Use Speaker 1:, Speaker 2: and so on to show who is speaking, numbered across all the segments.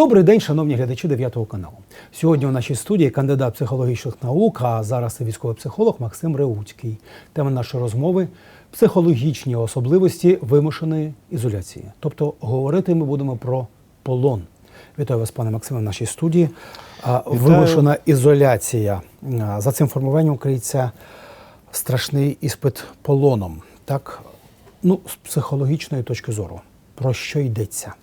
Speaker 1: Добрий день, шановні глядачі 9 каналу. Сьогодні у нашій студії кандидат психологічних наук, а зараз і військовий психолог Максим Реуцький. Тема нашої розмови психологічні особливості вимушеної ізоляції. Тобто говорити ми будемо про полон. Вітаю вас, пане Максиме, в нашій студії. А, Вимушена ізоляція. За цим формуванням українця страшний іспит полоном. Так, ну, з психологічної точки зору. Про що йдеться?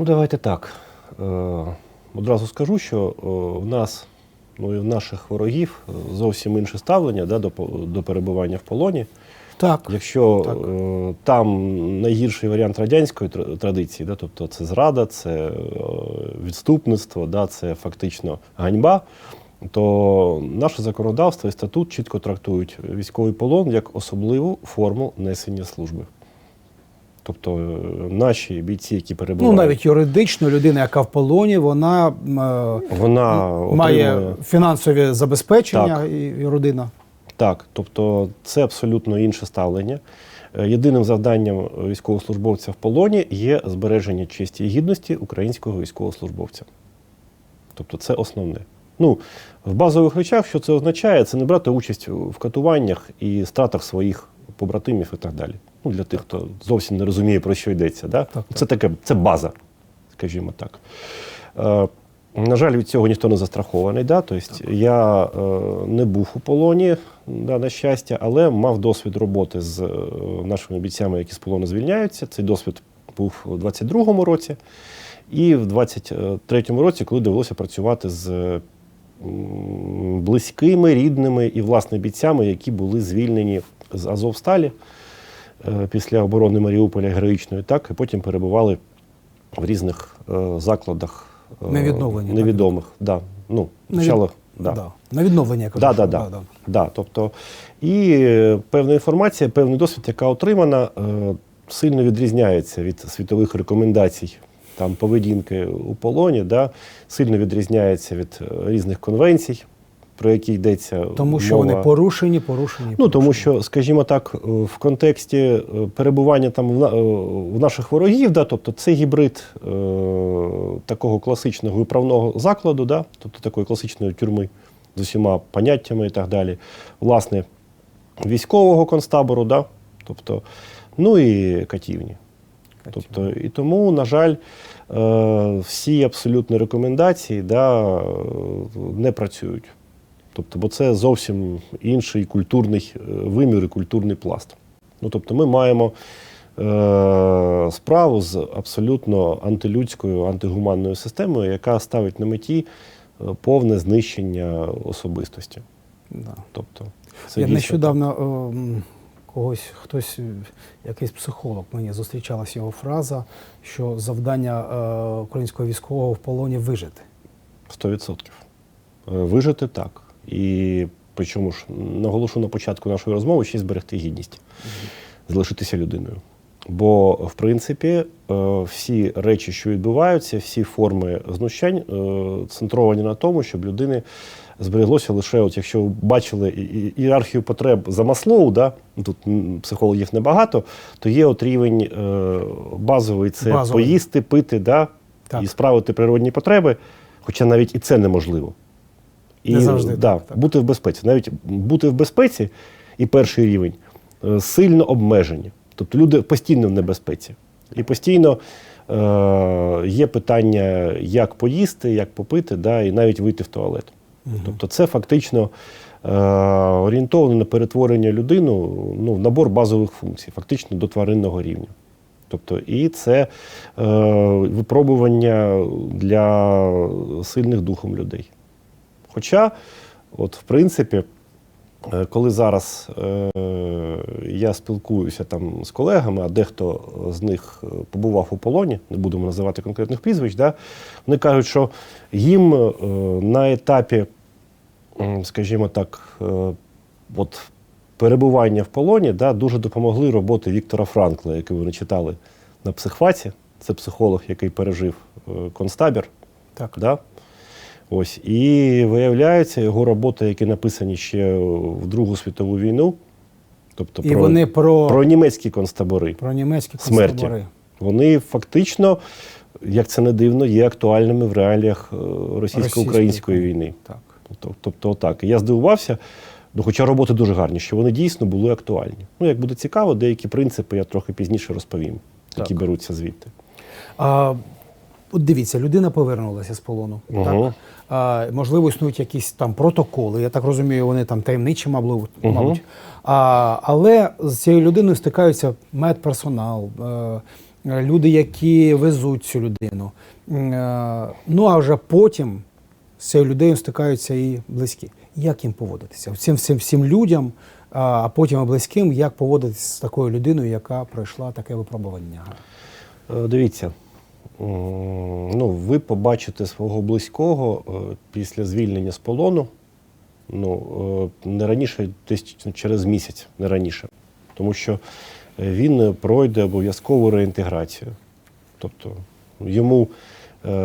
Speaker 2: Ну, давайте так. Е, одразу скажу, що е, в нас, ну і в наших ворогів е, зовсім інше ставлення да, до, до перебування в полоні.
Speaker 1: Так.
Speaker 2: Якщо
Speaker 1: Так.
Speaker 2: там найгірший варіант радянської традиції, да, тобто це зрада, це відступництво, да, це фактично ганьба, то наше законодавство і статут чітко трактують військовий полон як особливу форму несення служби. Тобто е, наші бійці, які
Speaker 1: Ну, навіть юридично людина, яка в полоні, вона е,
Speaker 2: вона
Speaker 1: має
Speaker 2: отримує
Speaker 1: фінансові забезпечення
Speaker 2: Так.
Speaker 1: і, і родина.
Speaker 2: Так, тобто це абсолютно інше ставлення. Е, Єдиним завданням військовослужбовця в полоні є збереження честі і гідності українського військовослужбовця. Тобто це основне. Ну, в базових речах, що це означає, це не брати участь в катуваннях і стратах своїх побратимів і так далі. Ну, для тих, хто зовсім не розуміє, про що йдеться. Да?
Speaker 1: Так,
Speaker 2: Це таке, це база, скажімо так. Е, на жаль, від цього ніхто не застрахований. Да? Тобто я е, не був у полоні, да, на щастя, але мав досвід роботи з е, нашими бійцями, які з полону звільняються. Цей досвід був у 22-му році. І в 23-му році, коли довелося працювати з близькими, рідними і власне бійцями, які були звільнені з Азовсталі після оборони Маріуполя героїчної, так, і потім перебували в різних е, закладах е,
Speaker 1: На відновленні, так?
Speaker 2: невідомих. Да. Ну,
Speaker 1: На від-
Speaker 2: да.
Speaker 1: Да. На відновлення я кажу.
Speaker 2: Да,
Speaker 1: що-
Speaker 2: да, да. Да, тобто, і е, певна інформація, певний досвід, яка отримана, е, сильно відрізняється від світових рекомендацій там, поведінки у полоні, да, сильно відрізняється від е, різних конвенцій, про які йдеться.
Speaker 1: Тому що
Speaker 2: мова.
Speaker 1: вони порушені, порушені.
Speaker 2: Ну тому що, скажімо так, е, в контексті е, перебування там в, е, в наших ворогів, да, тобто це гібрид е, такого класичного виправного закладу, да, тобто такої класичної тюрми з усіма поняттями і так далі, власне, військового концтабору, да, тобто, ну і катівні. Тобто, і тому, на жаль, всі абсолютно рекомендації да, не працюють. Тобто, бо це зовсім інший культурний е, вимір і культурний пласт. Ну, тобто, ми маємо е, справу з абсолютно антилюдською, антигуманною системою, яка ставить на меті е, повне знищення особистості.
Speaker 1: Да.
Speaker 2: Тобто, це
Speaker 1: Я
Speaker 2: дійсно
Speaker 1: нещодавно ем, когось, хтось, е, якийсь психолог мені зустрічалась його фраза, що завдання е, українського військового в полоні вижити.
Speaker 2: 100%. Е, Вижити так. І причому ж наголошу на початку нашої розмови ще зберегти гідність, залишитися людиною. Бо, в принципі, е, всі речі, що відбуваються, всі форми знущань е, центровані на тому, щоб людини збереглося лише, от якщо ви бачили ієрархію потреб за Маслоу, да, тут психологів небагато, то є от рівень е, базовий це
Speaker 1: Базовий.
Speaker 2: поїсти, пити, да,
Speaker 1: Так.
Speaker 2: і справити природні потреби, хоча навіть і це неможливо. І
Speaker 1: Не завжди
Speaker 2: да,
Speaker 1: так, так.
Speaker 2: бути в безпеці. Навіть бути в безпеці і перший рівень е, сильно обмежені. Тобто люди постійно в небезпеці. І постійно е, є питання, як поїсти, як попити, да, і навіть вийти в туалет. Тобто це фактично е, орієнтовано на перетворення людину ну, в набор базових функцій, фактично до тваринного рівня. Тобто, і це е, випробування для сильних духом людей. Хоча, от, в принципі, е, коли зараз е, я спілкуюся там з колегами, а дехто з них е, побував у полоні, не будемо називати конкретних прізвищ, да, вони кажуть, що їм е, на етапі, скажімо так, е, от перебування в полоні да, дуже допомогли роботи Віктора Франкла, який вони читали на психфаці. Це психолог, який пережив е, концтабір.
Speaker 1: Так.
Speaker 2: Да? Ось. І виявляється, його роботи, які написані ще в Другу світову війну, тобто
Speaker 1: І
Speaker 2: про,
Speaker 1: вони про,
Speaker 2: про
Speaker 1: про,
Speaker 2: німецькі концтабори,
Speaker 1: німецькі
Speaker 2: смерті.
Speaker 1: концтабори.
Speaker 2: вони фактично як це не дивно, є актуальними в реаліях е, російсько-української війни.
Speaker 1: Так.
Speaker 2: Тобто, отак. І Я здивувався, ну, хоча роботи дуже гарні, що вони дійсно були актуальні. Ну, як буде цікаво, деякі принципи я трохи пізніше розповім, які
Speaker 1: Так.
Speaker 2: беруться звідти.
Speaker 1: А, от дивіться, людина повернулася з полону.
Speaker 2: Мгм.
Speaker 1: Так? А, можливо, існують якісь там протоколи. Я так розумію, вони там таємничі, мабуть. Мабуть. А, але з цією людиною стикаються медперсонал, е, люди, які везуть цю людину. Е, ну а вже потім з цією людиною стикаються і близькі. Як їм поводитися? Всім всім, всім людям, а, потім і близьким, як поводитися з такою людиною, яка пройшла таке випробування?
Speaker 2: Е, Дивіться, ну, ви побачите свого близького е, після звільнення з полону. Ну, е, не раніше, десь через місяць, не раніше. Тому що е, він пройде обов'язкову реінтеграцію. Тобто йому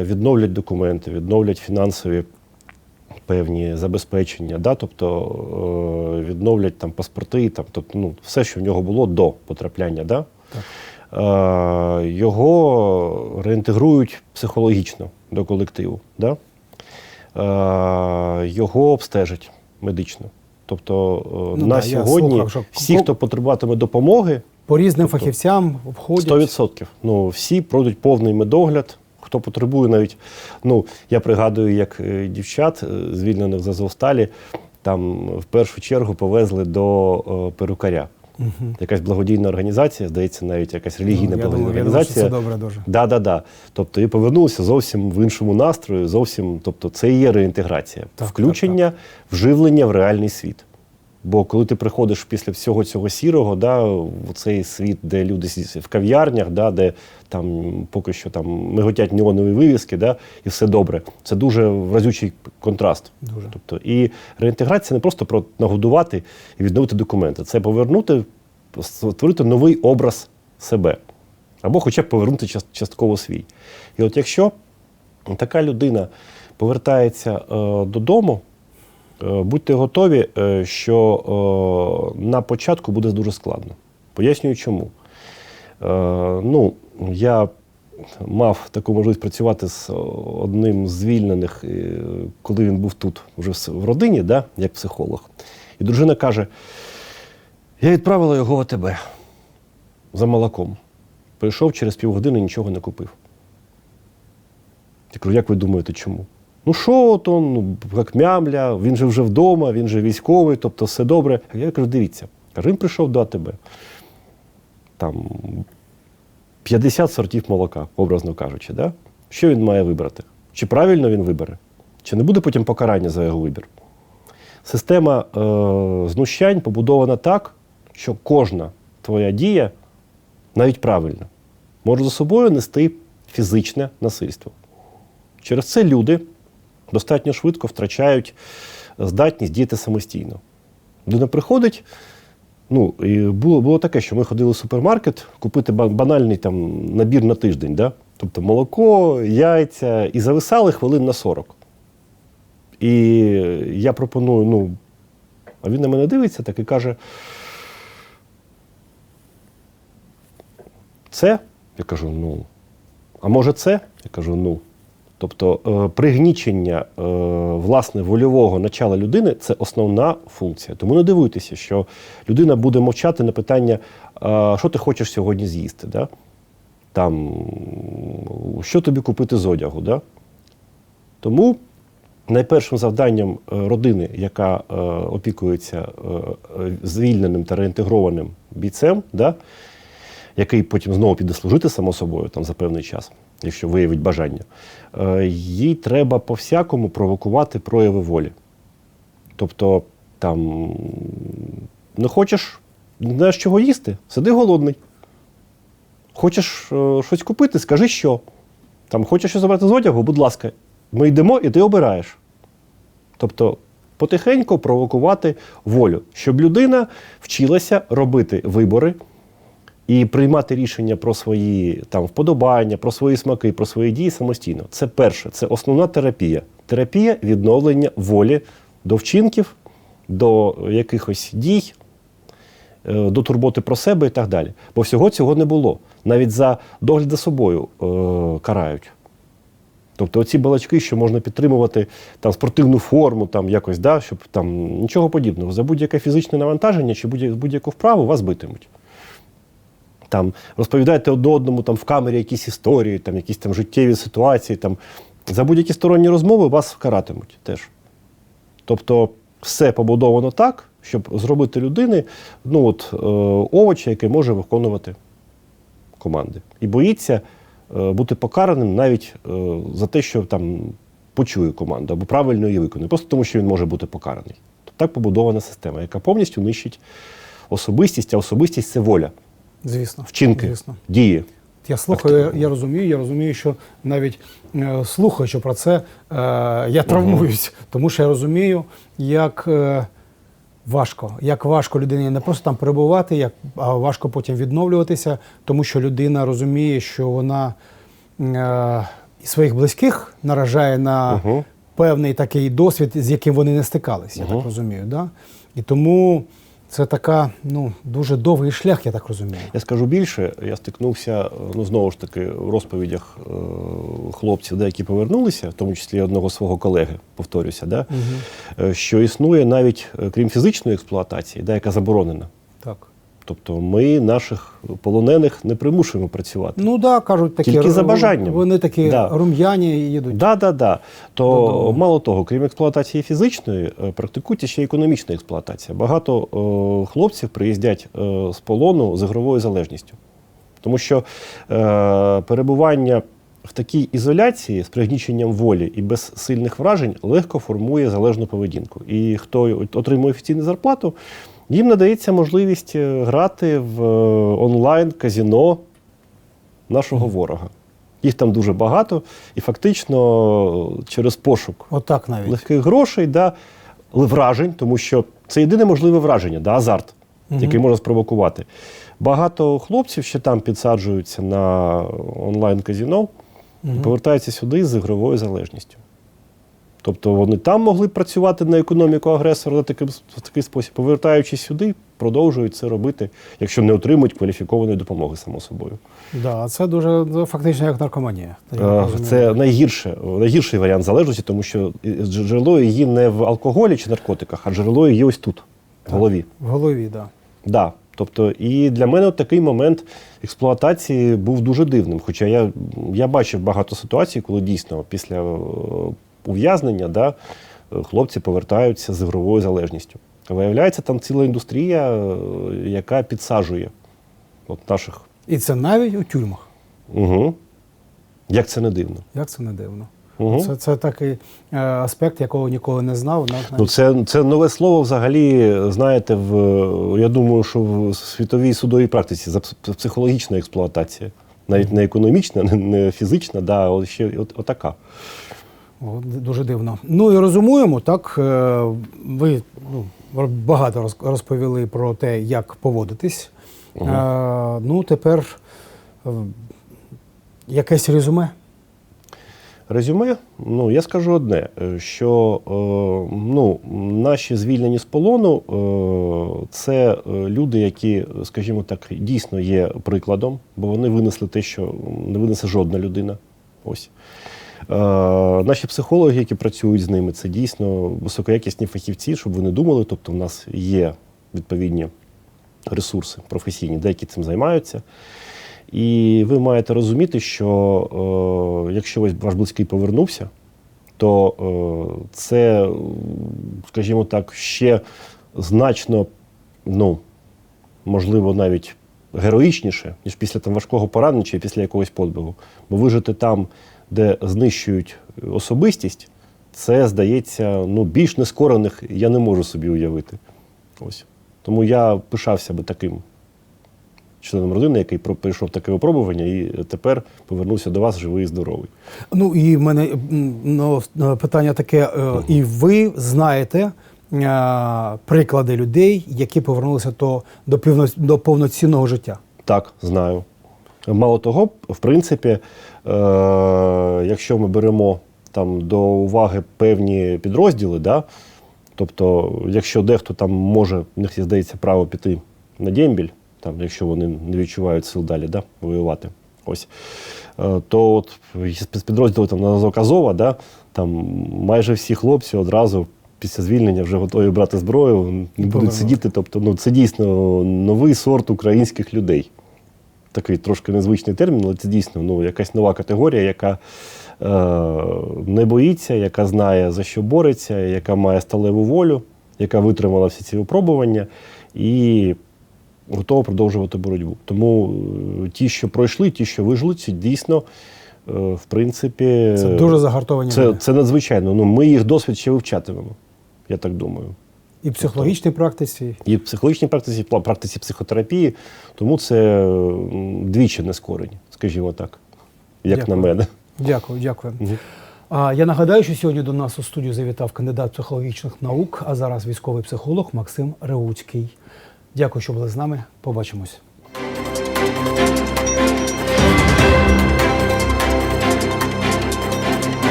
Speaker 2: відновлять документи, відновлять фінансові певні забезпечення, да? тобто відновлять там паспорти, там, тобто, ну, все, що в нього було до потрапляння. Да?
Speaker 1: Так.
Speaker 2: Е, його реінтегрують психологічно до колективу. Да? Е, його обстежать медично. Тобто е,
Speaker 1: Ну
Speaker 2: на
Speaker 1: да,
Speaker 2: сьогодні
Speaker 1: слухав, що
Speaker 2: всі, хто потребуватиме допомоги,
Speaker 1: По різним
Speaker 2: Тобто
Speaker 1: фахівцям обходять.
Speaker 2: 100%. Ну, всі пройдуть повний медогляд. Хто потребує навіть, ну я пригадую, як дівчат, звільнених з Азовсталі, там в першу чергу повезли до перукаря.
Speaker 1: Мгм.
Speaker 2: Якась благодійна організація, здається, навіть якась релігійна
Speaker 1: Ну, я
Speaker 2: благодійна
Speaker 1: думаю, я думаю, що
Speaker 2: організація.
Speaker 1: це добре дуже.
Speaker 2: Да, да, да. Тобто і повернулися зовсім в іншому настрої, зовсім, тобто це і є реінтеграція,
Speaker 1: Так,
Speaker 2: включення, вживлення в реальний світ. Бо коли ти приходиш після всього цього сірого, да, в цей світ, де люди сидять в кав'ярнях, да, де там поки що там миготять неонові вивіски, да, і все добре. Це дуже разючий контраст.
Speaker 1: Дуже.
Speaker 2: Тобто, і реінтеграція не просто про нагодувати і відновити документи, це повернути, створити новий образ себе. Або хоча б повернути частково свій. І от якщо така людина повертається е, додому, будьте готові, е, що е, на початку буде дуже складно. Пояснюю чому. Е, ну, я мав таку можливість працювати з одним з звільнених, е, коли він був тут, вже в в родині, да, як психолог. І дружина каже: я відправила його в АТБ за молоком. Прийшов через півгодини, нічого не купив. Я кажу, як ви думаєте, чому? Ну що то, ну, як мямля, він же вже вдома, він же військовий, тобто все добре. Я кажу, дивіться, кажу, він прийшов до АТБ. Там 50 сортів молока, образно кажучи. Да? Що він має вибрати? Чи правильно він вибере? Чи не буде потім покарання за його вибір? Система е, знущань побудована так, що кожна твоя дія, навіть правильна, може за собою нести фізичне насильство. Через це люди достатньо швидко втрачають здатність діяти самостійно. Людина приходить. Ну, і було, було таке, що ми ходили в супермаркет купити банальний там набір на тиждень, да? тобто молоко, яйця, і зависали хвилин на 40. І я пропоную, ну, а він на мене дивиться так і каже: це? Я кажу, ну. А може це? Я кажу, ну. Тобто е, пригнічення е, власне вольового начала людини це основна функція. Тому не дивуйтеся, що людина буде мовчати на питання, що ти хочеш сьогодні з'їсти, да? там, що тобі купити з одягу. Да? Тому найпершим завданням е, родини, яка е, опікується е, е, звільненим та реінтегрованим бійцем, да? який потім знову піде служити само собою там, за певний час, якщо виявить бажання, е, їй треба по-всякому провокувати прояви волі. Тобто, там не хочеш, не знаєш чого їсти, сиди голодний. Хочеш е, щось купити, скажи що. Там хочеш щось забрати з одягу, будь ласка, ми йдемо і ти обираєш. Тобто потихеньку провокувати волю, щоб людина вчилася робити вибори і приймати рішення про свої там, вподобання, про свої смаки, про свої дії самостійно. Це перше, це основна терапія. Терапія відновлення волі до вчинків, до якихось дій, е, до турботи про себе і так далі. Бо всього цього не було. навіть за догляд за собою е, карають. Тобто оці балачки, що можна підтримувати там спортивну форму, там якось, да, щоб там нічого подібного. За будь-яке фізичне навантаження чи будь- будь-яку вправу вас битимуть. Там розповідайте одне одному там в камері якісь історії, там якісь там життєві ситуації. Там за будь-які сторонні розмови вас каратимуть теж. Тобто, все побудовано так, щоб зробити людини ну, от, е, овоча, який може виконувати команди. І боїться е, бути покараним навіть е, за те, що там почує команду або правильно її виконує, просто тому, що він може бути покараний. Тобто так побудована система, яка повністю нищить особистість, а особистість це воля,
Speaker 1: Звісно.
Speaker 2: вчинки,
Speaker 1: Звісно.
Speaker 2: дії.
Speaker 1: Я слухаю, я, я розумію, я розумію, що навіть е, слухаючи про це, е, я травмуюсь, тому що я розумію, як е, важко, як важко людині не просто там перебувати, як, а важко потім відновлюватися, тому що людина розуміє, що вона е, своїх близьких наражає на
Speaker 2: Мгм.
Speaker 1: певний такий досвід, з яким вони не стикалися, я так розумію. Да? І тому це така ну, дуже довгий шлях, я так розумію.
Speaker 2: Я скажу більше, я стикнувся ну знову ж таки в розповідях е, хлопців, деякі повернулися, в тому числі одного свого колеги, повторюся, да, угу. що існує навіть е, крім фізичної експлуатації, да, яка заборонена. Тобто ми наших полонених не примушуємо працювати.
Speaker 1: Ну да, кажуть, такі
Speaker 2: Тільки за бажанням.
Speaker 1: Вони такі
Speaker 2: Да.
Speaker 1: рум'яні і їдуть.
Speaker 2: Да, да, да. То
Speaker 1: Додому.
Speaker 2: мало того, крім експлуатації фізичної, е, практикується ще й економічна експлуатація. Багато е, хлопців приїздять е, з полону з ігровою залежністю. Тому що е, перебування в такій ізоляції з пригніченням волі і без сильних вражень легко формує залежну поведінку. І хто отримує офіційну зарплату, їм надається можливість е, грати в е, онлайн казіно нашого ворога. Їх там дуже багато, і фактично е, через пошук
Speaker 1: Отак навіть.
Speaker 2: легких грошей, да, вражень, тому що це єдине можливе враження, да, азарт,
Speaker 1: Мгм.
Speaker 2: який може спровокувати. Багато хлопців ще там підсаджуються на онлайн-казіно і повертаються сюди з ігровою залежністю. Тобто вони там могли працювати на економіку агресора на такий, в такий спосіб, повертаючись сюди, продовжують це робити, якщо не отримують кваліфікованої допомоги, само собою.
Speaker 1: Да, це дуже ну, фактично як наркоманія.
Speaker 2: Е. Це найгірше, найгірший варіант залежності, тому що джерело її не в алкоголі чи наркотиках, а джерело її ось тут, в голові.
Speaker 1: в голові, так. Да.
Speaker 2: Да. Тобто, і для мене от такий момент експлуатації був дуже дивним. Хоча я, я бачив багато ситуацій, коли дійсно після е, ув'язнення да, хлопці повертаються з ігровою залежністю. Виявляється, там ціла індустрія, е, яка підсаджує от наших.
Speaker 1: І це навіть у тюрмах.
Speaker 2: Угу. Як це не дивно.
Speaker 1: Як це не дивно.
Speaker 2: Угу.
Speaker 1: Це, це такий е, аспект, якого ніколи не знав. Навіть,
Speaker 2: Ну, це, це нове слово взагалі, знаєте, в, я думаю, що в світовій судовій практиці за психологічна експлуатація. Навіть не економічна, не, не фізична, да, от ще от, отака.
Speaker 1: Дуже дивно. Ну і розумуємо, так. е, Ви ну, багато розповіли про те, як поводитись. Е, ну, тепер е, якесь резюме.
Speaker 2: Резюме, ну я скажу одне, що ну, наші звільнені з полону це люди, які, скажімо так, дійсно є прикладом, бо вони винесли те, що не винесе жодна людина. Ось. Е, наші психологи, які працюють з ними, це дійсно високоякісні фахівці, щоб ви не думали. Тобто, в нас є відповідні ресурси професійні, деякі цим займаються. І ви маєте розуміти, що е, якщо ось ваш близький повернувся, то е, це, скажімо так, ще значно, ну, можливо, навіть героїчніше, ніж після там, важкого поранення чи після якогось подвигу. Бо вижити там, де знищують особистість, це здається ну, більш нескорених я не можу собі уявити. Ось. Тому я пишався би таким членом родини, який пройшов таке випробування, і тепер повернувся до вас живий і здоровий.
Speaker 1: Ну і в мене ну, питання таке: е, і ви знаєте е, приклади людей, які повернулися то, до повноцінного життя.
Speaker 2: Так, знаю. Мало того, в принципі, е, якщо ми беремо там до уваги певні підрозділи, да, тобто, якщо дехто там може, в них здається, право піти на дембіль, там, якщо вони не відчувають сил далі да, воювати. Ось. Е, То от спецпідрозділи там на Азова, да, там майже всі хлопці одразу після звільнення вже готові брати зброю, не будуть сидіти. Тобто, ну, це дійсно новий сорт українських людей. Такий трошки незвичний термін, але це дійсно ну, якась нова категорія, яка е, не боїться, яка знає за що бореться, яка має сталеву волю, яка витримала всі ці випробування і готова продовжувати боротьбу. Тому е, ті, що пройшли, ті, що вижили, ці дійсно, е, в принципі,
Speaker 1: Це дуже загартовані
Speaker 2: це,
Speaker 1: люди.
Speaker 2: це надзвичайно. Ну, ми їх досвід ще вивчатимемо, я так думаю.
Speaker 1: І в психологічній практиці,
Speaker 2: І в психологічній практиці, пла- практиці психотерапії, тому це двічі нескорені, скажімо так, як
Speaker 1: Дякую.
Speaker 2: на мене.
Speaker 1: Дякую, дякую.
Speaker 2: Мгм.
Speaker 1: А я нагадаю, що сьогодні до нас у студію завітав кандидат психологічних наук, а зараз військовий психолог Максим Реуцький. Дякую, що були з нами. Побачимось.